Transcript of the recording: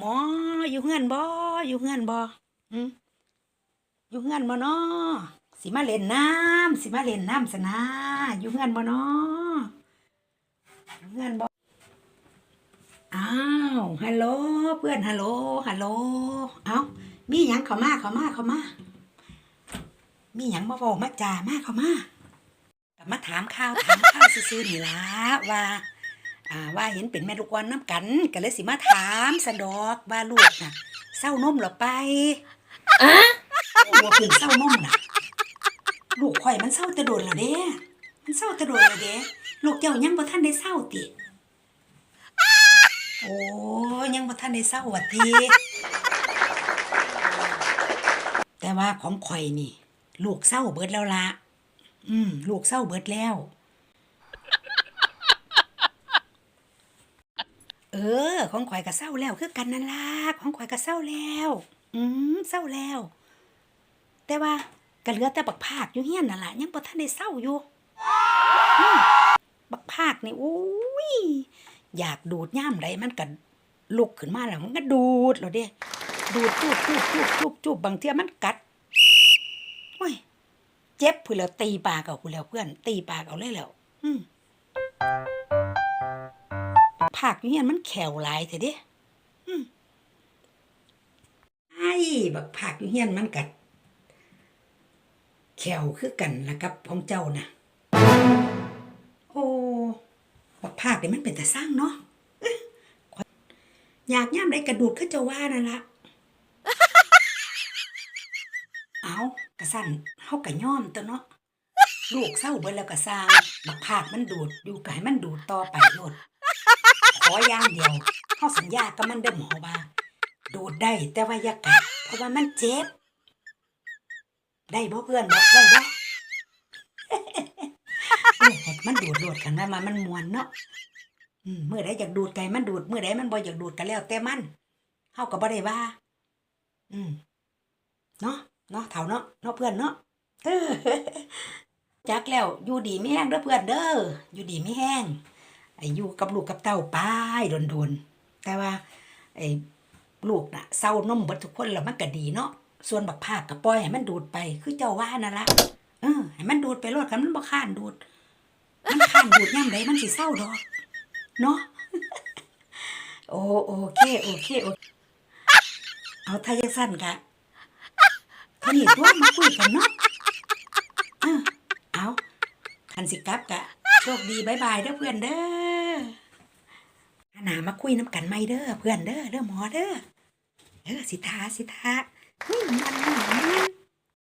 หมออยู่เฮือนบ่อยู่เฮือนบ่อืมอยู่เฮือนบ่เนาะสิมาเล่นน้ำสิมาเล่นน้ำสนะอยู่เฮือนบ่เนาะอยู่เฮือนบ่อ้าวฮัลโหลเพื่อนฮัลโหลฮัลโหลเอ้ามีหยังเข้ามาเข้ามาเข้ามามีหยังมาบอกมาจ่ามาเข้ามาก็มาถามข่าวถามข่าวซื่อๆนี่ล่ะว่า อ่าว่าเห็นเป็นแม่ลูกอ่อนน้ำกันก็เลยสิมาถามสันดอกว่าลูกน่ะเศร้านมหรอไปอะว่าเพิ่งเศร้านมน่ะลูกข่อยมันเศร้าแตะโดนแล้วเด้ มันเศร้าแตะโดนแล้วเด้ลูกเจ้ายังบ่ทันได้เศร้าติโอ้ยังบ่ทันได้เศร้าวัดทีแต่ว่าของข่อยนี่ ลูกเศร้าเบิดแล้วละอืม ลูกเศร้าเบิดแล้ว เออ ของข่อยก็เศร้าแล้ว คือกันนั่นล่ะของข่อยก็เศร้าแล้ว อืมเศร้าแล้ว แต่ว่าก็เหลือแต่บักภาคอยู่เฮียนนั่นล่ะยังบ่ทันได้เศร้าอยู่บักภาคนี่โอ้ยอยากดูดย่ามใดมันก็ลุกขึ้นมาแล้วมันก็ดูดแล้วเด้ดูดจูบจูบจูบจูบจูบบางเทื่อมันกัดโอ้ยเจ็บพุ่นแล้วตีปากเอาพุ่นแล้วเพื่อน ตีปากเอาเลยแล้ว อืม ผักยู่เนี่ยมันแขวหลายเถอะเด้ไอ้บักผักยู่เฮียนมันกัดแขวคือกันละกับของเจ้าน่ะโอ้บักผักเนี่ยมันเป็นแต่สร้างเนาะอยากย่ามได้กระดูดคือเจ้าว่านั่นละเอากระสั่นเฮากะย่อมตัวเนาะลูกเศร้าเบิดแล้วก็สร้างบักผักมันดูดอยู่ก็ให้มันดูดต่อไปโลด ขออย่างเดียวเขาสัญญากับมันเดิมหอว่าดูดได้แต่ว่าอย่ากัดเพราะว่ามันเจ็บ ได้บ่เพื่อนบ่ได้บ่เออมันดูดโลดกันว่ามามันมวนเนาะเมื่อใดอยากดูดไก่มันดูดเมื่อใดมันบ่อยากดูดกันแล้ว แต่มันเฮาก็บ่ได้ว่า อืมเนาะเนาะเฒ่าเนาะเนาะเพื่อนเนาะจักแล้วอยู่ดีไม่แห้งเด้อเพื่อนเด้ออยู่ดีไม่แห้ง ไอ้อยู่กับลูกกับเต้าไป้ายโดนๆแต่ว่าไอ้ลูกน่ะเศร้านมเบิดทุกคนแล้วมันก็ดีเนาะส่วนบักภาคก็ปล่อยให้มันดูดไปคือเจ้าว่านั่นละเออให้มันดูดไปโลดกันมันบ่ค้านดูด มันค้านดูดย่ำใดมันสิเศร้าดอกเนาะโอโอเคโอเคโอเคเอาถ้าจะสั้นกะท่านี่ตัวมาคุยกันเนาะเออเอาคันสิกลับกะ ชคดีบายบายเด้อเพื่อนเด้อหนามาคุยน้ำกันไม่เด้อเพื่อนเด้อเด้อหมอเด้อเออสิทาสิทาเฮ้ยมันมัน